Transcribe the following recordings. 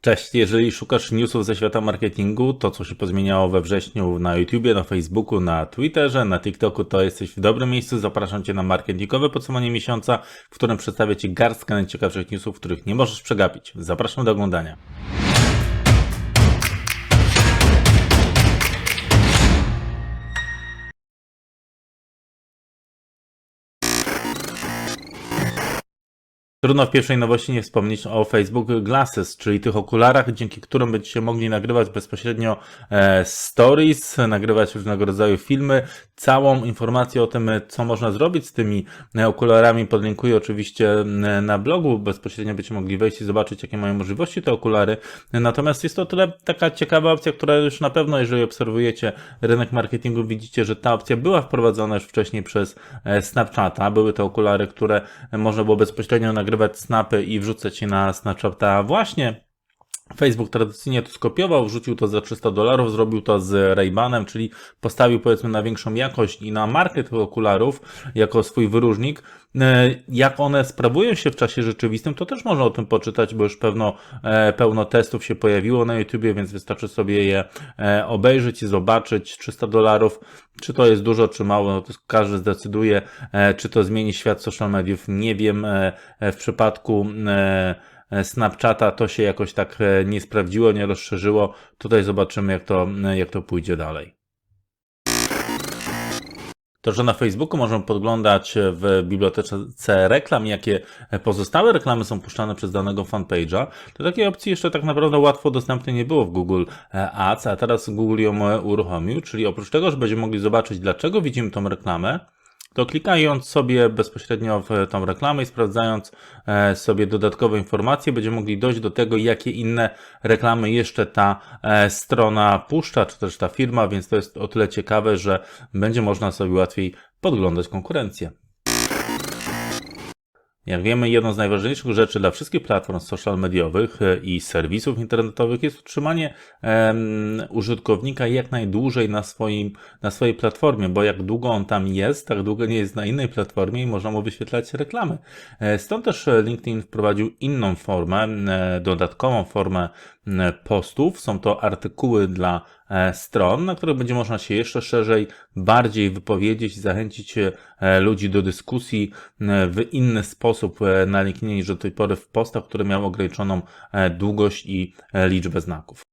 Cześć, jeżeli szukasz newsów ze świata marketingu, to co się pozmieniało we wrześniu na YouTubie, na Facebooku, na Twitterze, na TikToku, to jesteś w dobrym miejscu. Zapraszam Cię na marketingowe podsumowanie miesiąca, w którym przedstawię Ci garstkę najciekawszych newsów, których nie możesz przegapić. Zapraszam do oglądania. Trudno w pierwszej nowości nie wspomnieć o Facebook Glasses, czyli tych okularach, dzięki którym będziecie mogli nagrywać bezpośrednio e, stories, nagrywać różnego rodzaju filmy. Całą informację o tym, co można zrobić z tymi e, okularami podlinkuję oczywiście e, na blogu. Bezpośrednio będziecie mogli wejść i zobaczyć, jakie mają możliwości te okulary. Natomiast jest to tyle taka ciekawa opcja, która już na pewno, jeżeli obserwujecie rynek marketingu, widzicie, że ta opcja była wprowadzona już wcześniej przez e, Snapchata. Były to okulary, które można było bezpośrednio nagrywać snapy i wrzucać je na Snapchata właśnie. Facebook tradycyjnie to skopiował, wrzucił to za 300 dolarów, zrobił to z Ray-Banem, czyli postawił powiedzmy na większą jakość i na markę tych okularów jako swój wyróżnik. E, Jak one sprawują się w czasie rzeczywistym, to też można o tym poczytać, bo już pewno, e, pełno testów się pojawiło na YouTubie, więc wystarczy sobie je e, obejrzeć i zobaczyć. 300 dolarów, czy to jest dużo, czy mało, no to każdy zdecyduje, czy to zmieni świat social mediów. Nie wiem, w przypadku Snapchata to się jakoś tak e, nie sprawdziło, nie rozszerzyło. Tutaj zobaczymy, jak to, jak to pójdzie dalej. To, że na Facebooku możemy podglądać w bibliotece reklam, jakie pozostałe reklamy są puszczane przez danego fanpage'a, to takiej opcji jeszcze tak naprawdę łatwo dostępnej nie było w Google Ads, a teraz Google ją uruchomił, czyli oprócz tego, że będziemy mogli zobaczyć, dlaczego widzimy tą reklamę, to klikając sobie bezpośrednio w tą reklamę i sprawdzając e, sobie dodatkowe informacje, będziemy mogli dojść do tego, jakie inne reklamy jeszcze ta e, strona puszcza, czy też ta firma, więc to jest o tyle ciekawe, że będzie można sobie łatwiej podglądać konkurencję. Jak wiemy, jedną z najważniejszych rzeczy dla wszystkich platform social mediowych e, i serwisów internetowych jest utrzymanie em, użytkownika jak najdłużej na, swoim, na swojej platformie, bo jak długo on tam jest, tak długo nie jest na innej platformie i można mu wyświetlać reklamy. E, Stąd też e, LinkedIn wprowadził inną formę, dodatkową formę postów. Są to artykuły dla e, stron, na których będzie można się jeszcze szerzej, bardziej wypowiedzieć zachęcić e, ludzi do dyskusji e, w inny sposób e, na LinkedInie niż do tej pory w postach, które miały ograniczoną e, długość i e, liczbę znaków.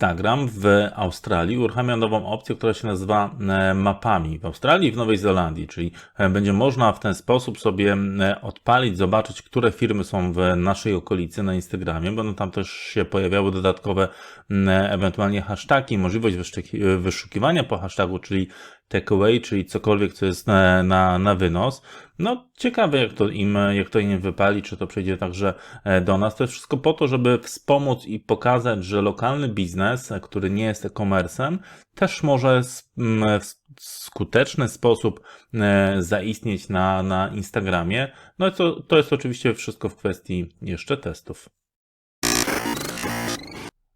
Instagram w Australii uruchamia nową opcję, która się nazywa e, mapami. W Australii i w Nowej Zelandii, czyli e, będzie można w ten sposób sobie e, odpalić, zobaczyć, które firmy są w naszej okolicy na Instagramie. Będą tam też się pojawiały dodatkowe ewentualnie hasztagi, możliwość wyszukiwania po hashtagu, czyli takeaway, czyli cokolwiek, co jest na, na, na wynos. No, ciekawe, jak to im, jak to im wypali, czy to przejdzie także e, do nas. To jest wszystko po to, żeby wspomóc i pokazać, że lokalny biznes, e, który nie jest e-commerce'em, też może w skuteczny sposób e, zaistnieć na, na Instagramie. No i to, to jest oczywiście wszystko w kwestii jeszcze testów.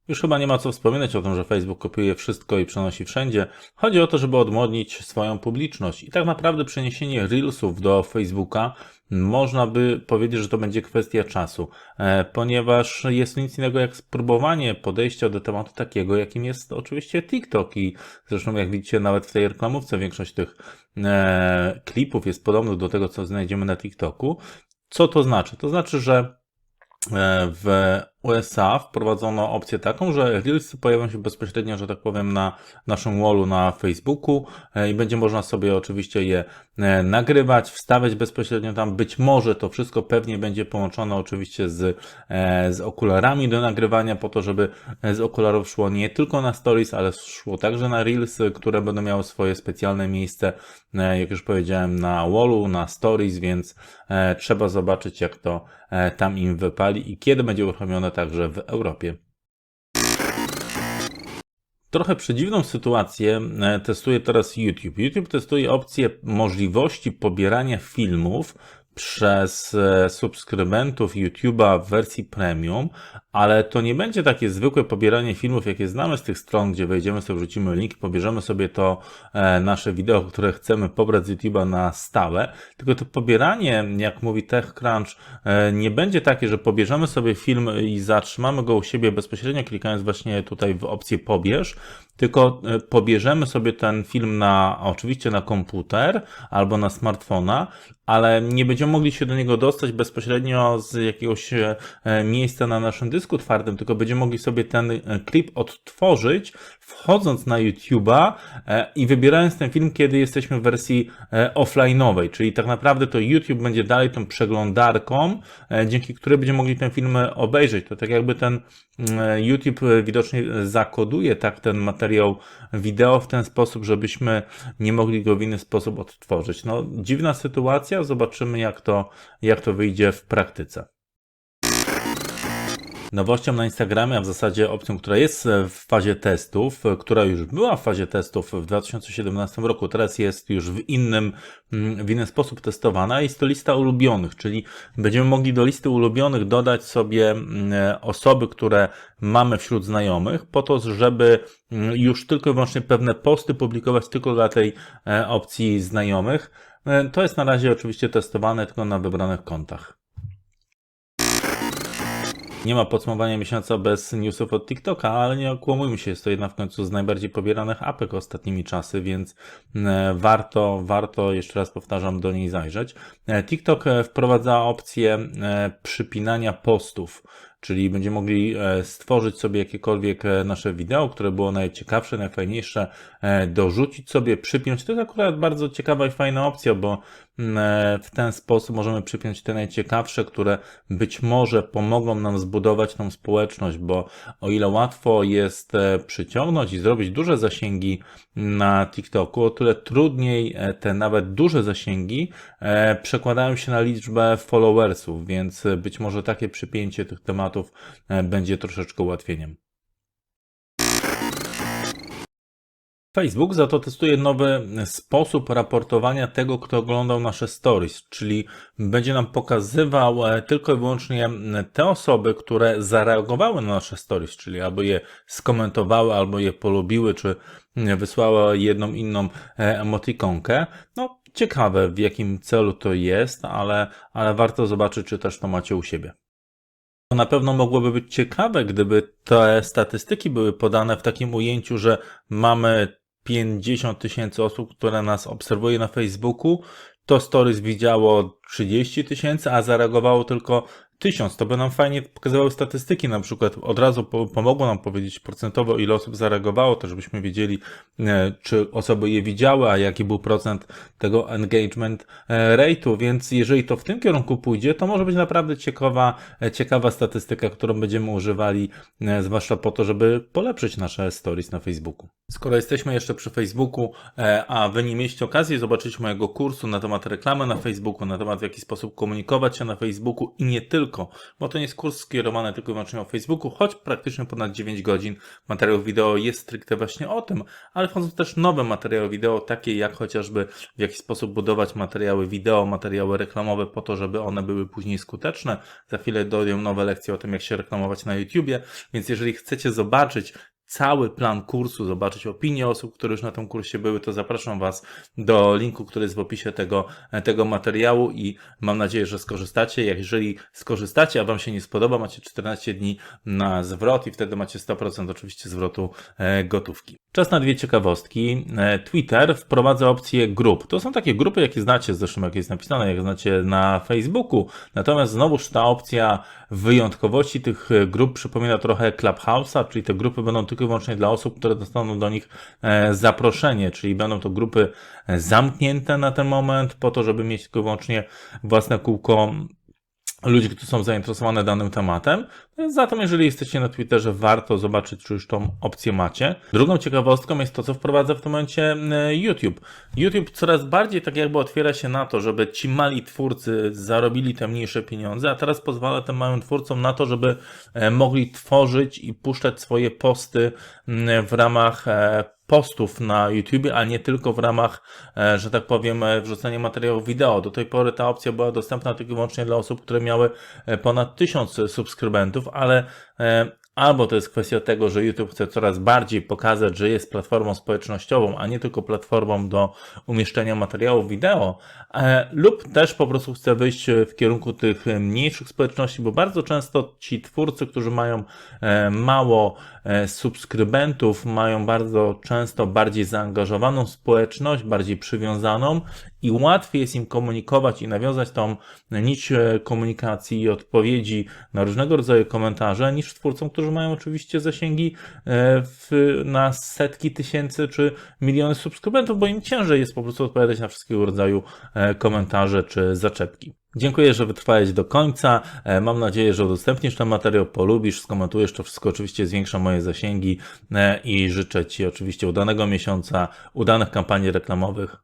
Już chyba nie ma co wspominać o tym, że Facebook kopiuje wszystko i przenosi wszędzie. Chodzi o to, żeby odmłodnić swoją publiczność. I tak naprawdę przeniesienie Reelsów do Facebooka można by powiedzieć, że to będzie kwestia czasu, e, ponieważ jest nic innego jak spróbowanie podejścia do tematu takiego, jakim jest oczywiście TikTok. I zresztą, jak widzicie, nawet w tej reklamówce większość tych e, klipów jest podobnych do tego, co znajdziemy na TikToku. Co to znaczy? To znaczy, że e, w USA wprowadzono opcję taką, że Reelsy pojawią się bezpośrednio, że tak powiem, na naszym wallu na Facebooku e, i będzie można sobie oczywiście je e, nagrywać, wstawiać bezpośrednio tam. Być może to wszystko pewnie będzie połączone oczywiście z, e, z okularami do nagrywania, po to, żeby z okularów szło nie tylko na stories, ale szło także na Reelsy, które będą miały swoje specjalne miejsce, jak już powiedziałem, na wallu, na stories, więc trzeba zobaczyć, jak to tam im wypali i kiedy będzie uruchomione także w Europie. Trochę przedziwną sytuację e, testuje teraz YouTube. YouTube testuje opcję możliwości pobierania filmów przez e, subskrybentów YouTube'a w wersji premium, ale to nie będzie takie zwykłe pobieranie filmów, jakie znamy z tych stron, gdzie wejdziemy sobie, wrzucimy link, pobierzemy sobie to e, nasze wideo, które chcemy pobrać z YouTube'a na stałe, tylko to pobieranie, jak mówi TechCrunch, e, nie będzie takie, że pobierzemy sobie film i zatrzymamy go u siebie bezpośrednio klikając właśnie tutaj w opcję pobierz, tylko pobierzemy sobie ten film na, oczywiście na komputer albo na smartfona, ale nie będziemy mogli się do niego dostać bezpośrednio z jakiegoś e, miejsca na naszym dysku twardym, tylko będziemy mogli sobie ten e, klip odtworzyć, wchodząc na YouTube'a i wybierając ten film, kiedy jesteśmy w wersji offline'owej, czyli tak naprawdę to YouTube będzie dalej tą przeglądarką, dzięki której będziemy mogli ten film obejrzeć. To tak jakby ten mm, YouTube widocznie zakoduje tak ten materiał wideo w ten sposób, żebyśmy nie mogli go w inny sposób odtworzyć. No, dziwna sytuacja, zobaczymy jak to, jak to wyjdzie w praktyce. Nowością na Instagramie, a w zasadzie opcją, która jest w fazie testów, która już była w fazie testów w 2017 roku, teraz jest już w innym, w inny sposób testowana, jest to lista ulubionych, czyli będziemy mogli do listy ulubionych dodać sobie osoby, które mamy wśród znajomych, po to, żeby już tylko i wyłącznie pewne posty publikować tylko dla tej e, opcji znajomych. E, to jest na razie oczywiście testowane tylko na wybranych kontach. Nie ma podsumowania miesiąca bez newsów od TikToka, ale nie okłamujmy się, jest to jedna w końcu z najbardziej pobieranych apek ostatnimi czasy, więc e, warto, warto, jeszcze raz powtarzam, do niej zajrzeć. E, TikTok wprowadza opcję przypinania postów czyli będziemy mogli e, stworzyć sobie jakiekolwiek e, nasze wideo, które było najciekawsze, najfajniejsze, e, dorzucić sobie, przypiąć. To jest akurat bardzo ciekawa i fajna opcja, bo mm, w ten sposób możemy przypiąć te najciekawsze, które być może pomogą nam zbudować tą społeczność, bo o ile łatwo jest przyciągnąć i zrobić duże zasięgi na TikToku, o tyle trudniej te nawet duże zasięgi przekładają się na liczbę followersów, więc być może takie przypięcie tych tematów tematów e, będzie troszeczkę ułatwieniem. Facebook za to testuje nowy sposób raportowania tego, kto oglądał nasze stories, czyli będzie nam pokazywał e, tylko i wyłącznie te osoby, które zareagowały na nasze stories, czyli albo je skomentowały, albo je polubiły, czy wysłały jedną inną e, emotikonkę. No, ciekawe w jakim celu to jest, ale, ale warto zobaczyć, czy też to macie u siebie. Na pewno mogłoby być ciekawe, gdyby te statystyki były podane w takim ujęciu, że mamy 50 tysięcy osób, które nas obserwuje na Facebooku, to stories widziało 30 tysięcy, a zareagowało tylko tysiąc, to by nam fajnie pokazywały statystyki, na przykład od razu pomogło nam powiedzieć procentowo, ile osób zareagowało, to żebyśmy wiedzieli, e, czy osoby je widziały, a jaki był procent tego engagement e, rate'u, więc jeżeli to w tym kierunku pójdzie, to może być naprawdę ciekawa, e, ciekawa statystyka, którą będziemy używali, zwłaszcza po to, żeby polepszyć nasze stories na Facebooku. Skoro jesteśmy jeszcze przy Facebooku, a wy nie mieliście okazji zobaczyć mojego kursu na temat reklamy na Facebooku, na temat w jaki sposób komunikować się na Facebooku i nie tylko bo to nie jest kurs skierowany tylko i wyłącznie o Facebooku, choć praktycznie ponad 9 godzin materiałów wideo jest stricte właśnie o tym, ale wchodzą też nowe materiały wideo, takie jak chociażby w jaki sposób budować materiały wideo, materiały reklamowe po to, żeby one były później skuteczne. Za chwilę dojdą nowe lekcje o tym, jak się reklamować na YouTubie, więc jeżeli chcecie zobaczyć, cały plan kursu, zobaczyć opinie osób, które już na tym kursie były, to zapraszam Was do linku, który jest w opisie tego, tego materiału i mam nadzieję, że skorzystacie. Jak jeżeli skorzystacie, a Wam się nie spodoba, macie 14 dni na zwrot i wtedy macie 100% oczywiście zwrotu e, gotówki. Czas na dwie ciekawostki. E, Twitter wprowadza opcję grup. To są takie grupy, jakie znacie, zresztą jak jest napisane, jak znacie na Facebooku. Natomiast znowuż ta opcja wyjątkowości. Tych grup przypomina trochę Clubhouse'a, czyli te grupy będą tylko i wyłącznie dla osób, które dostaną do nich e, zaproszenie, czyli będą to grupy e, zamknięte na ten moment, po to, żeby mieć tylko i wyłącznie własne kółko ludzi, którzy są zainteresowane danym tematem. Zatem, jeżeli jesteście na Twitterze, warto zobaczyć, czy już tą opcję macie. Drugą ciekawostką jest to, co wprowadza w tym momencie e, YouTube. YouTube coraz bardziej tak jakby otwiera się na to, żeby ci mali twórcy zarobili te mniejsze pieniądze, a teraz pozwala tym małym twórcom na to, żeby mogli tworzyć i puszczać swoje posty w ramach postów na YouTube, a nie tylko w ramach, e, że tak powiem, e, wrzucania materiałów wideo. Do tej pory ta opcja była dostępna tylko i wyłącznie dla osób, które miały e, ponad 1000 subskrybentów, ale Albo to jest kwestia tego, że YouTube chce coraz bardziej pokazać, że jest platformą społecznościową, a nie tylko platformą do umieszczenia materiałów wideo, e, lub też po prostu chce wyjść w kierunku tych mniejszych społeczności, bo bardzo często ci twórcy, którzy mają e, mało e, subskrybentów, mają bardzo często bardziej zaangażowaną społeczność, bardziej przywiązaną i łatwiej jest im komunikować i nawiązać tą nić e, komunikacji i odpowiedzi na różnego rodzaju komentarze, niż twórcom, którzy mają oczywiście zasięgi e, w, na setki tysięcy czy miliony subskrybentów, bo im ciężej jest po prostu odpowiadać na wszystkiego rodzaju e, komentarze czy zaczepki. Dziękuję, że wytrwałeś do końca. Mam nadzieję, że udostępnisz ten materiał, polubisz, skomentujesz. To wszystko oczywiście zwiększa moje zasięgi i życzę Ci oczywiście udanego miesiąca, udanych kampanii reklamowych.